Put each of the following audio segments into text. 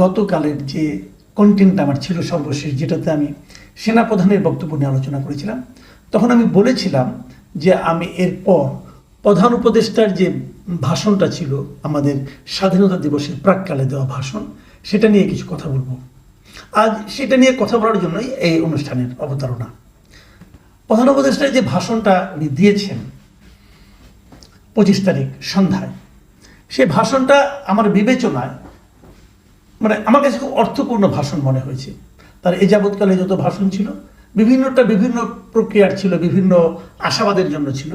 গতকালের যে কন্টেন্ট আমার ছিল সর্বশেষ, যেটাতে আমি সেনাপ্রধানের বক্তব্য নিয়ে আলোচনা করেছিলাম, তখন আমি বলেছিলাম যে আমি এরপর প্রধান উপদেষ্টার যে ভাষণটা ছিল আমাদের স্বাধীনতা দিবসের প্রাককালে দেওয়া ভাষণ, সেটা নিয়ে কিছু কথা বলব। আজ সেটা নিয়ে কথা বলার জন্যই এই অনুষ্ঠানের অবতারণা। প্রধান উপদেষ্টার যে ভাষণটা উনি দিয়েছেন পঁচিশ তারিখ সন্ধ্যায়, সে ভাষণটা আমার বিবেচনায় মানে আমার কাছে খুব অর্থপূর্ণ ভাষণ মনে হয়েছে। তার এ যাবৎকালে যত ভাষণ ছিল, বিভিন্নটা বিভিন্ন প্রক্রিয়ার ছিল, বিভিন্ন আশাবাদের জন্য ছিল।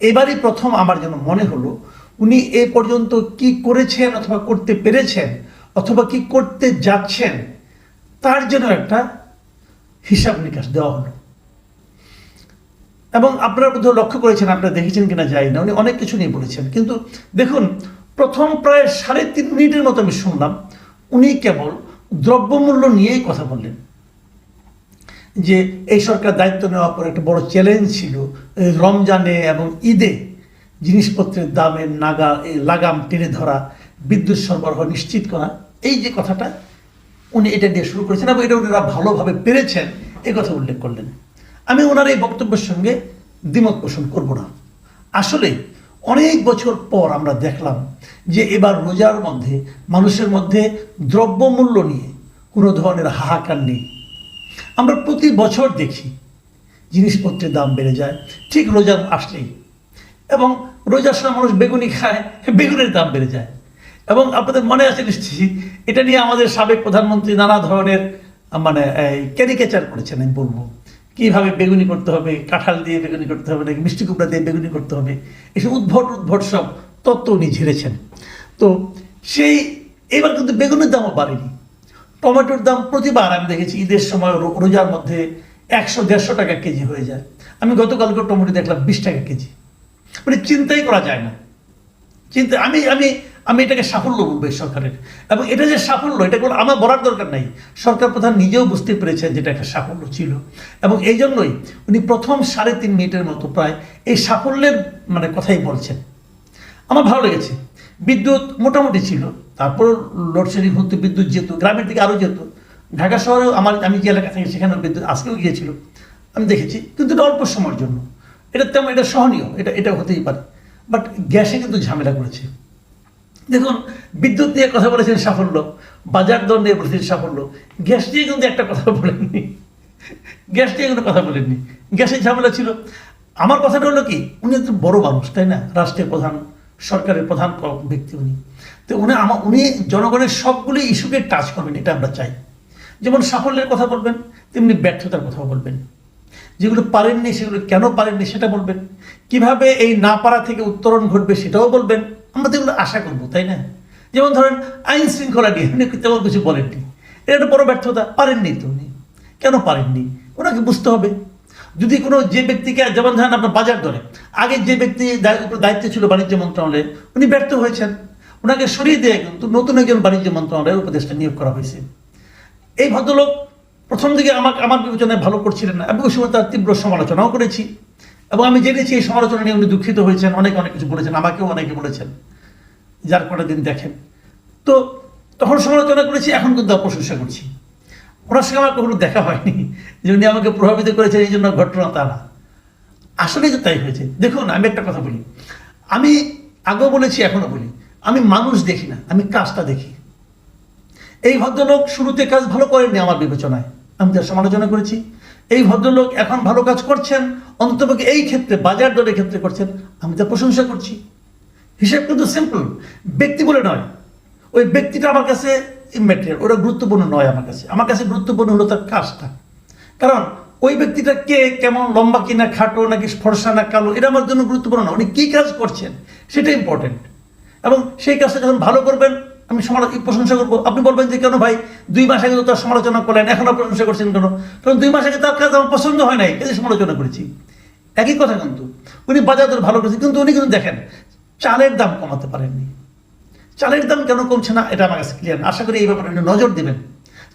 এবারই প্রথম আমার যেন মনে হলো, উনি এ পর্যন্ত কি করেছেন অথবা করতে পেরেছেন অথবা কি করতে যাচ্ছেন, তার যেন একটা হিসাব নিকাশ দেওয়া হলো। এবং আপনারা বোধহয় লক্ষ্য করেছেন, আপনারা দেখেছেন কিনা যাই না, উনি অনেক কিছু নিয়ে বলেছেন। কিন্তু দেখুন, প্রথম প্রায় সাড়ে তিন মিনিটের মতো আমি শুনলাম উনি কেবল দ্রব্যমূল্য নিয়েই কথা বললেন। যে এই সরকার দায়িত্ব নেওয়ার পর একটা বড় চ্যালেঞ্জ ছিল রমজানে এবং ঈদে জিনিসপত্রের দামের নাগা লাগাম টেনে ধরা, বিদ্যুৎ সরবরাহ নিশ্চিত করা, এই যে কথাটা উনি এটা দিয়ে শুরু করেছেন এবং এটা ওনারা ভালোভাবে পেরেছেন, এ কথা উল্লেখ করলেন। আমি ওনার এই বক্তব্যের সঙ্গে দ্বিমত পোষণ করব না। আসলে অনেক বছর পর আমরা দেখলাম যে এবার রোজার মধ্যে, মানুষের মধ্যে দ্রব্যমূল্য নিয়ে কোনো ধরনের হাহাকার নেই। আমরা প্রতি বছর দেখি জিনিসপত্রের দাম বেড়ে যায়, ঠিক রোজা আসলেই। এবং রোজার সময় মানুষ বেগুনি খায়, বেগুনের দাম বেড়ে যায়। এবং আপনাদের মনে আছে নিশ্চয়ই, এটা নিয়ে আমাদের সাবেক প্রধানমন্ত্রী নানা ধরনের মানে ক্যারিকেচার করেছেন, আমি বলব। কীভাবে বেগুনি করতে হবে, কাঁঠাল দিয়ে বেগুনি করতে হবে, নাকি মিষ্টি কুমড়া দিয়ে বেগুনি করতে হবে, এসব উদ্ভট উদ্ভট সব তত্ত্ব উনি ঝেড়েছেন। তো সেই, এবার কিন্তু বেগুনের দামও বাড়েনি। টমেটোর দাম প্রতিবার আমি দেখেছি ঈদের সময় রোজার মধ্যে একশো, দেড়শো টাকা কেজি হয়ে যায়। আমি গতকালকে টমেটো দেখলাম বিশ টাকা কেজি। মানে চিন্তাই করা যায় না। চিন্তা, আমি আমি আমি এটাকে সাফল্য বলব এই সরকারের। এবং এটা যে সাফল্য, এটা কোনো আমার বলার দরকার নাই। সরকার প্রধান নিজেও বুঝতে পেরেছেন যেটা একটা সাফল্য ছিল। এবং এই জন্যই উনি প্রথম সাড়ে তিন মিনিটের মতো প্রায় এই সাফল্যের মানে কথাই বলছেন। আমার ভালো লেগেছে। বিদ্যুৎ মোটামুটি ছিল। তারপর লোডশেডিং হতে, বিদ্যুৎ যেত, গ্রামের দিকে আরও যেত। ঢাকা শহরেও আমার, আমি যে এলাকা থাকি সেখানে বিদ্যুৎ আজকেও গিয়েছিল। আমি দেখেছি, কিন্তু এটা অল্প সময়ের জন্য। এটা তেমন, এটা সহনীয়, এটা এটা হতেই পারে। বাট গ্যাসে কিন্তু ঝামেলা করেছে। দেখুন, বিদ্যুৎ নিয়ে কথা বলেছেন সাফল্য, বাজার দর নিয়ে বলেছেন সাফল্য, গ্যাস নিয়ে কিন্তু একটা কথা বলেননি। গ্যাস নিয়ে কোনো কথা বলেননি। গ্যাসের ঝামেলা ছিল। আমার কথাটা হলো কি, উনি একজন বড় মানুষ, তাই না? রাষ্ট্রের প্রধান, সরকারের প্রধান ব্যক্তি উনি। তো উনি আমার উনি জনগণের সবগুলি ইস্যুকে টাচ করবেন, এটা আমরা চাই। যেমন সাফল্যের কথা বলবেন, তেমনি ব্যর্থতার কথা বলবেন। যেগুলো পারেননি, সেগুলো কেন পারেননি সেটা বলবেন। কীভাবে এই না পারা থেকে উত্তরণ ঘটবে সেটাও বলবেন। আমরা তো এগুলো আশা করব, তাই না? যেমন ধরেন আইন শৃঙ্খলা নিয়ে উনি তেমন কিছু বলেননি? এটা একটা বড় ব্যর্থতা, পারেননি তো উনি। কেন পারেননি? ওনাকে বুঝতে হবে। যদি কোনো যে ব্যক্তিকে, যেমন ধরেন আপনার বাজার দরে, আগে যে ব্যক্তি দায়িত্বে ছিল বাণিজ্য মন্ত্রণালয়ে, উনি ব্যর্থ হয়েছেন। ওনাকে সরিয়ে দিয়ে কিন্তু নতুন একজন বাণিজ্য মন্ত্রণালয়ের উপদেষ্টা নিয়োগ করা হয়েছে। এই ভদ্রলোক প্রথম দিকে আমাকে, আমার বিবেচনায় ভালো করছিলেন না। আমি ওই সময় তার তীব্র সমালোচনাও করেছি। এবং আমি জেনেছি এই সমালোচনা নিয়ে উনি দুঃখিত হয়েছেন, অনেক অনেক কিছু বলেছেন, আমাকেও অনেকে বলেছেন, যার কটা দিন দেখেন। তো তখন সমালোচনা করেছি, এখন কিন্তু আর প্রশংসা করছি। ওনার সঙ্গে আমার কখনো দেখা হয়নি, যে উনি আমাকে প্রভাবিত করেছেন, এই জন্য ঘটনা তা না। আসলেই তো তাই হয়েছে। দেখুন, আমি একটা কথা বলি। আমি আগেও বলেছি, এখনও বলি। আমি মানুষ দেখি না, আমি কাজটা দেখি। এই ভদ্রলোক শুরুতে কাজ ভালো করেননি আমার বিবেচনায়। আমি তার সমালোচনা করেছি। এই ভদ্রলোক এখন ভালো কাজ করছেন অন্ততপক্ষে এই ক্ষেত্রে, বাজার দরের ক্ষেত্রে করছেন, আমি তার প্রশংসা করছি। হিসেব কিন্তু সিম্পল ব্যক্তি বলে নয়। ওই ব্যক্তিটা আমার কাছে ইম্যাটেরিয়াল ওটা গুরুত্বপূর্ণ নয় আমার কাছে। আমার কাছে গুরুত্বপূর্ণ হলো তার কাজটা। কারণ ওই ব্যক্তিটা কে, কেমন, লম্বা কিনা, খাটো নাকি ফর্সা না কালো, এটা আমার জন্য গুরুত্বপূর্ণ না। উনি কী কাজ করছেন, সেটা ইম্পর্টেন্ট এবং সেই কাজটা যখন ভালো করবেন আমি সমালো প্রশংসা করব। আপনি বলবেন যে, কেন ভাই, দুই মাস আগে তো তার সমালোচনা করলেন এখনও প্রশংসা করছেন কেন? কারণ দুই মাস আগে তার কাজ আমার পছন্দ হয় নাই এই সমালোচনা করেছি। একই কথা কিন্তু, উনি বাজার দর ভালো করেছেন, কিন্তু উনি কিন্তু দেখেন, চালের দাম কমাতে পারেননি। চালের দাম কেন কমছে না, এটা আমার কাছে ক্লিয়ার আশা করি এই ব্যাপারে নজর দেবেন।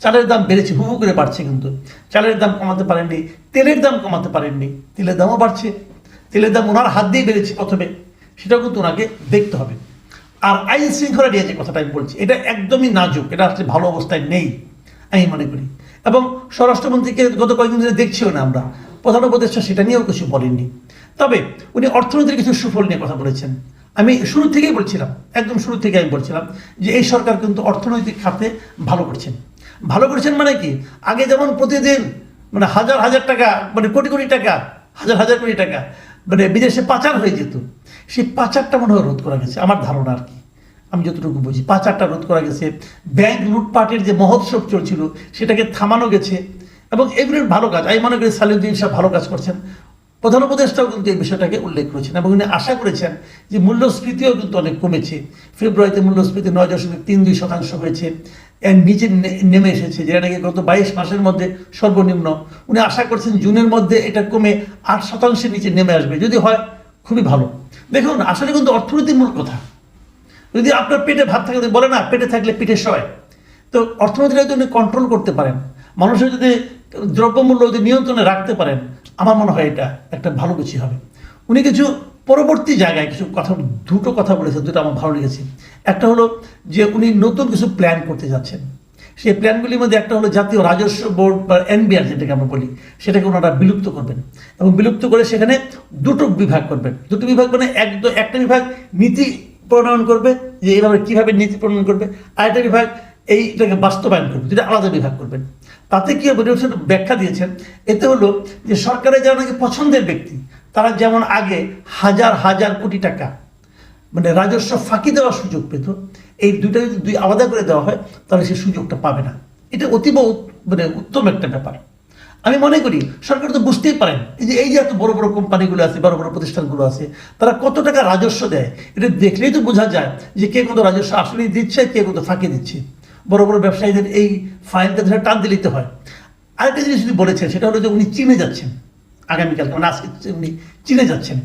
চালের দাম বেড়েছে, হু হু করে বাড়ছে কিন্তু। চালের দাম কমাতে পারেননি, তেলের দাম কমাতে পারেননি, তেলের দামও বাড়ছে। তেলের দাম ওনার হাত দিয়ে বেড়েছে প্রথমে, সেটাও কিন্তু ওনাকে দেখতে হবে। আর আইন শৃঙ্খলা নিয়ে যে কথাটা আমি বলছি, এটা একদমই নাজুক, এটা আসলে ভালো অবস্থায় নেই, আমি মনে করি। এবং স্বরাষ্ট্রমন্ত্রীকে গত কয়েকদিন ধরে দেখছিও না আমরা, প্রধান উপদেষ্টা সেটা নিয়েও কিছু বলেননি। তবে উনি অর্থনীতির কিছু সুফল নিয়ে কথা বলেছেন। আমি শুরু থেকেই বলছিলাম, একদম শুরু থেকে আমি বলছিলাম যে এই সরকার কিন্তু অর্থনৈতিক খাতে ভালো করছেন। ভালো করছেন মানে কি? আগে যেমন প্রতিদিন মানে হাজার হাজার টাকা মানে কোটি কোটি টাকা, হাজার হাজার কোটি টাকা মানে বিদেশে পাচার হয়ে যেত। সেই পাচারটা মনে হয় রোধ করা গেছে, আমার ধারণা আর কি। আমি যতটুকু বুঝি, পাঁচ পাচারটা রোধ করা গেছে। ব্যাংক লুটপাটের যে মহোৎসব চলছিল, সেটাকে থামানো গেছে। এবং এগুলির ভালো কাজ। আমি মনে করি সালিউদ্দিন সাহেব ভালো কাজ করছেন। প্রধান উপদেষ্টাও কিন্তু এই বিষয়টাকে উল্লেখ করেছেন এবং উনি আশা করেছেন যে মূল্যস্ফীতিও কিন্তু অনেক কমেছে। ফেব্রুয়ারিতে মূল্যস্ফীতি নয় দশমিক তিন দুই শতাংশ হয়েছে। এর নিচে নেমে এসেছে, যেটা নাকি গত বাইশ মাসের মধ্যে সর্বনিম্ন। উনি আশা করছেন জুনের মধ্যে এটা কমে আট শতাংশের নিচে নেমে আসবে। যদি হয়, খুবই ভালো। দেখুন, আসলে কিন্তু অর্থনীতির মূল কথা। যদি আপনার পেটে ভাত থাকে বলে না, পেটে থাকলে পিঠে সয়। তো অর্থনীতিটা যদি কন্ট্রোল করতে পারেন, মানুষের যদি দ্রব্যমূল্য যদি নিয়ন্ত্রণে রাখতে পারেন, আমার মনে হয় এটা একটা ভালো কিছু হবে। উনি কিছু পরবর্তী জায়গায় কিছু কথা, দুটো কথা বলেছেন, দুটো আমার ভালো লেগেছে। একটা হলো যে উনি নতুন কিছু প্ল্যান করতে যাচ্ছেন। সেই প্ল্যানগুলির মধ্যে একটা হলো জাতীয় রাজস্ব বোর্ড বা এনবিআর যেটাকে আমরা বলি, সেটাকে ওনারা বিলুপ্ত করবেন। এবং বিলুপ্ত করে সেখানে দুটো বিভাগ করবেন। দুটো বিভাগ মানে এক একটা বিভাগ নীতি প্রণয়ন করবে, যে এইভাবে কীভাবে নীতি প্রণয়ন করবে আরেকটা বিভাগ এইটাকে বাস্তবায়ন করবে যেটা আলাদা বিভাগ করবেন। তাতে কি হবে? ব্যাখ্যা দিয়েছেন। এতে হলো যে সরকারের যারা নাকি পছন্দের ব্যক্তি, তারা যেমন আগে হাজার হাজার কোটি টাকা মানে রাজস্ব ফাঁকি দেওয়ার সুযোগ পেত এই দুইটা যদি দুই আলাদা করে দেওয়া হয়, তাহলে সে সুযোগটা পাবে না। এটা অতীব মানে উত্তম একটা ব্যাপার। আমি মনে করি, সরকার তো বুঝতেই পারেন, এই যে এই যে এত বড় বড় কোম্পানিগুলো আছে, বড় বড় প্রতিষ্ঠানগুলো আছে, তারা কত টাকা রাজস্ব দেয়, এটা দেখলেই তো বোঝা যায় যে কে কত রাজস্ব আসলেই দিচ্ছে, কে কত ফাঁকি দিচ্ছে। বড় বড় ব্যবসায়ীদের এই ফাইলটা ধরে টান দিলিতে হয়। আরেকটা জিনিস যদি বলেছেন, সেটা হলো যে উনি চীনে যাচ্ছেন। আগামীকাল মানে আজকে উনি চীনে যাচ্ছেন।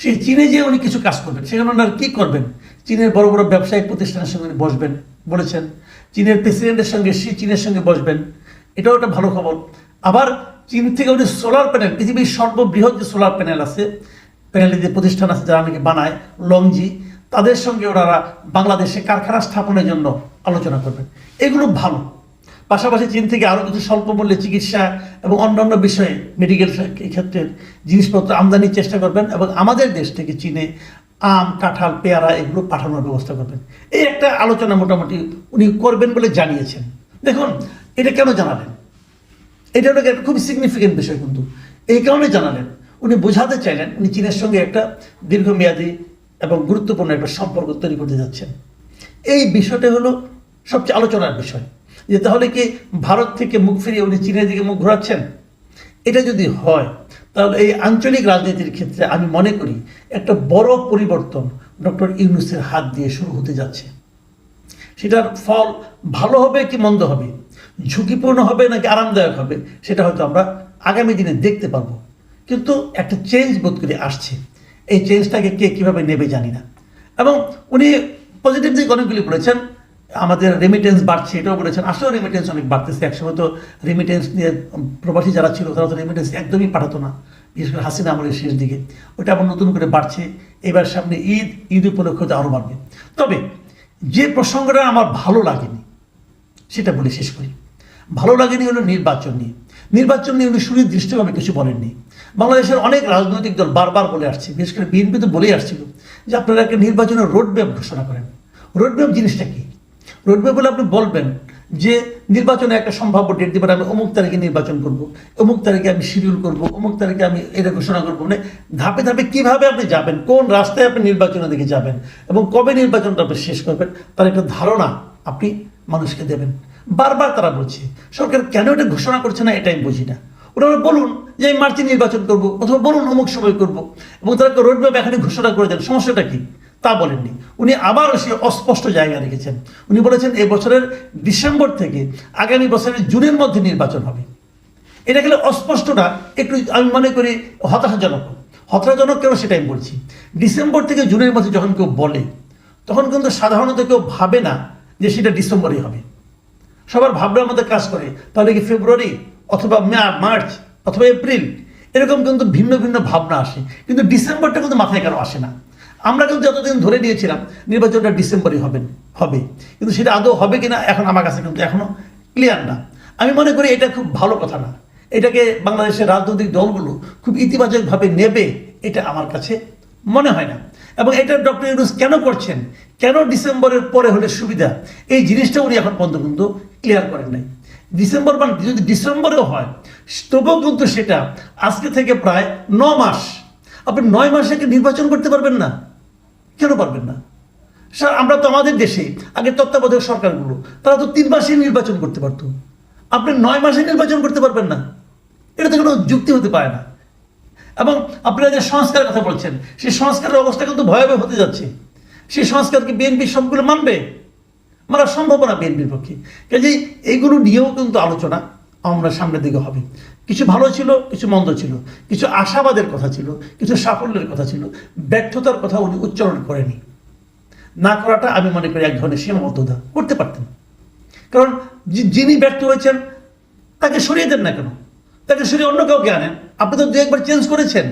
সেই চীনে যে উনি কিছু কাজ করবেন। সেখানে ওনার কী করবেন? চীনের বড় বড় ব্যবসায়িক প্রতিষ্ঠানের সঙ্গে বসবেন, বলেছেন। চীনের প্রেসিডেন্টের সঙ্গে, সে চীনের সঙ্গে বসবেন। এটাও একটা ভালো খবর। আবার চীন থেকে উনি সোলার প্যানেল, পৃথিবীর সর্ববৃহৎ যে সোলার প্যানেল আছে প্যানেলের যে প্রতিষ্ঠান আছে যারা নাকি বানায়, লংজি, তাদের সঙ্গে ওনারা বাংলাদেশে কারখানা স্থাপনের জন্য আলোচনা করবেন। এগুলো ভালো। পাশাপাশি চীন থেকে আরও কিছু স্বল্প মূল্যে চিকিৎসা এবং অন্যান্য বিষয়ে মেডিকেল ক্ষেত্রের জিনিসপত্র আমদানির চেষ্টা করবেন এবং আমাদের দেশ থেকে চীনে আম, কাঁঠাল, পেয়ারা এগুলো পাঠানোর ব্যবস্থা করবেন। এই একটা আলোচনা মোটামুটি উনি করবেন বলে জানিয়েছেন। দেখুন, এটা কেন জানালেন? এটা হলো একটা খুবই সিগনিফিকেন্ট বিষয় কিন্তু। এই কারণে জানালেন। উনি বোঝাতে চাইলেন, উনি চীনের সঙ্গে একটা দীর্ঘমেয়াদী এবং গুরুত্বপূর্ণ একটা সম্পর্ক তৈরি করতে যাচ্ছেন। এই বিষয়টা হলো সবচেয়ে আলোচনার বিষয়। যে তাহলে কি ভারত থেকে মুখ ফিরিয়ে উনি চীনের দিকে মুখ ঘোরাচ্ছেন? এটা যদি হয়, তাহলে এই আঞ্চলিক রাজনীতির ক্ষেত্রে আমি মনে করি একটা বড় পরিবর্তন ডক্টর ইউনুসের হাত দিয়ে শুরু হতে যাচ্ছে। সেটার ফল ভালো হবে কি মন্দ হবে? ঝুঁকিপূর্ণ হবে নাকি আরামদায়ক হবে? সেটা হয়তো আমরা আগামী দিনে দেখতে পারব কিন্তু একটা চেঞ্জ বোধ করে আসছে। এই চেঞ্জটাকে কে কীভাবে নেবে জানি না। এবং উনি পজিটিভ দিক অনেকগুলি বলেছেন। আমাদের রেমিটেন্স বাড়ছে, এটাও বলেছেন। আসলেও রেমিটেন্স অনেক বাড়তেছে। একসময় তো রেমিটেন্স নিয়ে প্রবাসী যারা ছিল, তারা তো রেমিটেন্স একদমই পাঠাতো না, বিশেষ করে হাসিনা আমলের শেষ দিকে। ওটা আবার নতুন করে বাড়ছে। এবার সামনে ঈদ ঈদ উপলক্ষে তো আরও বাড়বে। তবে যে প্রসঙ্গটা আমার ভালো লাগেনি, সেটা বলে শেষ করি। ভালো লাগেনি হলো নির্বাচন নিয়ে। নির্বাচন নিয়ে উনি সুনির্দিষ্টভাবে কিছু বলেননি। বাংলাদেশের অনেক রাজনৈতিক দল বারবার বলে আসছে, বিশেষ করে বিএনপি তো বলেই আসছিল, যে আপনারা একটা নির্বাচনের রোডম্যাপ ঘোষণা করেন। রোডম্যাপ জিনিসটা কি? রোডম্যাপ বলে আপনি বলবেন যে নির্বাচনে একটা সম্ভাব্য ডেট দিবেন আমি অমুক তারিখে নির্বাচন করব, অমুক তারিখে আমি শিডিউল করব, অমুক তারিখে আমি এটা ঘোষণা করব। মানে ধাপে ধাপে কীভাবে আপনি যাবেন, কোন রাস্তায় আপনি নির্বাচনের দিকে যাবেন এবং কবে নির্বাচনটা আপনি শেষ করবেন, তার একটা ধারণা আপনি মানুষকে দেবেন। বারবার তারা বলছে, সরকার কেন এটা ঘোষণা করছে না এটা আমি বুঝি না। ওনারা বলুন যে আমি মার্চে নির্বাচন করব অথবা বলুন অমুক সময় করব। এবং তারা রোডম্যাপ এখানে ঘোষণা করে দেন, সমস্যাটা কি? তা বলেননি। উনি আবারও সে অস্পষ্ট জায়গা রেখেছেন। উনি বলেছেন, এই বছরের ডিসেম্বর থেকে আগামী বছরের জুনের মধ্যে নির্বাচন হবে। এটা গেলে অস্পষ্টটা একটু আমি মনে করি হতাশাজনক। হতাশাজনক কেন সেটা আমি বলছি। ডিসেম্বর থেকে জুনের মধ্যে যখন কেউ বলে, তখন কিন্তু সাধারণত কেউ ভাবে না যে সেটা ডিসেম্বরেই হবে। সবার ভাবনার মধ্যে কাজ করে, তাহলে কি ফেব্রুয়ারি অথবা মার্চ অথবা এপ্রিল? এরকম কিন্তু ভিন্ন ভিন্ন ভাবনা আসে। কিন্তু ডিসেম্বরটা কিন্তু মাথায় কারও আসে না? আমরা কিন্তু যতদিন ধরে নিয়েছিলাম নির্বাচনটা ডিসেম্বরে হবে হবে। কিন্তু সেটা আদৌ হবে কিনা এখন আমার কাছে কিন্তু এখনও ক্লিয়ার না। আমি মনে করি এটা খুব ভালো কথা না। এটাকে বাংলাদেশের রাজনৈতিক দলগুলো খুব ইতিবাচকভাবে নেবে, এটা আমার কাছে মনে হয় না। এবং এটা ডক্টর ইউনুস কেন করছেন? কেন ডিসেম্বরের পরে হলে সুবিধা? এই জিনিসটা উনি এখন পর্যন্ত কিন্তু ক্লিয়ার করেন নাই। ডিসেম্বর মানে যদি ডিসেম্বরেও হয়, তবুও কিন্তু সেটা আজকে থেকে প্রায় ন মাস। আপনি নয় মাসে কি নির্বাচন করতে পারবেন না? কেন পারবেন না? স্যার আমরা তো আমাদের দেশে আগে তত্ত্বাবধায়ক সরকারগুলো, তারা তো তিন মাসে নির্বাচন করতে পারতো। আপনি নয় মাসে নির্বাচন করতে পারবেন না। এটা তো কোনো যুক্তি হতে পারে না। এবং আপনারা যে সংস্কারের কথা বলছেন, সেই সংস্কারের অবস্থা কিন্তু ভয়াবহ হতে যাচ্ছে। সেই সংস্কার কি বিএনপি সবগুলো মানবে? মানা সম্ভব না বিএনপির পক্ষে। কাজেই এইগুলো নিয়েও কিন্তু আলোচনা আমরা সামনের দিকে হবে। কিছু ভালো ছিল, কিছু মন্দ ছিল। কিছু আশাবাদের কথা ছিল, কিছু সাফল্যের কথা ছিল। ব্যর্থতার কথা উনি উচ্চারণ করেনি। না করাটা আমি মনে করি এক ধরনের সীমাবদ্ধতা। করতে পারতেন। কারণ যিনি ব্যর্থ হয়েছেন, তাকে সরিয়ে দেন না কেন? তাকে সরিয়ে অন্য কাউকে আনেন। আপনি তো দু একবার চেঞ্জ করেছেন।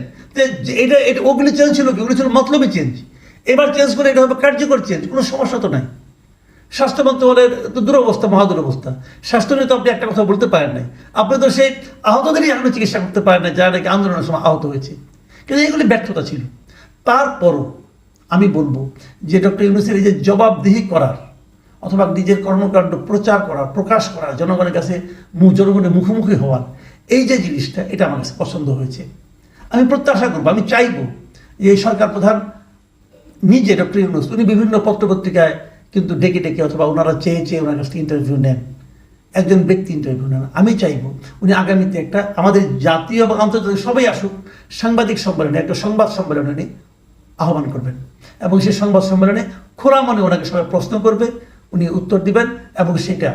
এটা এটা ওগুলি চেঞ্জ ছিল কি? ওগুলি ছিল মতলবই চেঞ্জ এবার চেঞ্জ করে এটা হবে কার্যকর চেঞ্জ কোনো সমস্যা তো নাই। স্বাস্থ্য মন্ত্রণালয়ের তো দুরবস্থা মহাদুরবস্থা স্বাস্থ্য নিয়ে তো আপনি একটা কথা বলতে পারেন নাই। আপনি তো সেই আহতদেরই এখনও চিকিৎসা করতে পারেন না যারা নাকি আন্দোলনের সময় আহত হয়েছে। কিন্তু এগুলি ব্যর্থতা ছিল। তারপরও আমি বলব যে ডক্টর ইউনুসের এই যে জবাবদিহি করার অথবা নিজের কর্মকাণ্ড প্রচার করার, প্রকাশ করার, জনগণের কাছে জনগণের মুখোমুখি হওয়ার, এই যে জিনিসটা, এটা আমার কাছে পছন্দ হয়েছে। আমি প্রত্যাশা করব, আমি চাইব যে এই সরকার প্রধান নিজে ডক্টর ইউনুস, উনি বিভিন্ন পত্রপত্রিকায় কিন্তু ডেকে ডেকে অথবা ওনারা চেয়ে চেয়ে ওনার কাছ থেকে ইন্টারভিউ নেন। একজন ব্যক্তি ইন্টারভিউ নেন। আমি চাইব উনি আগামীতে একটা আমাদের জাতীয় বা আন্তর্জাতিক সবাই আসুক, সাংবাদিক সম্মেলনে, একটা সংবাদ সম্মেলনে আহ্বান করবেন। এবং সেই সংবাদ সম্মেলনে খোলা মনে ওনাকে সবাই প্রশ্ন করবে, উনি উত্তর দিবেন এবং সেটা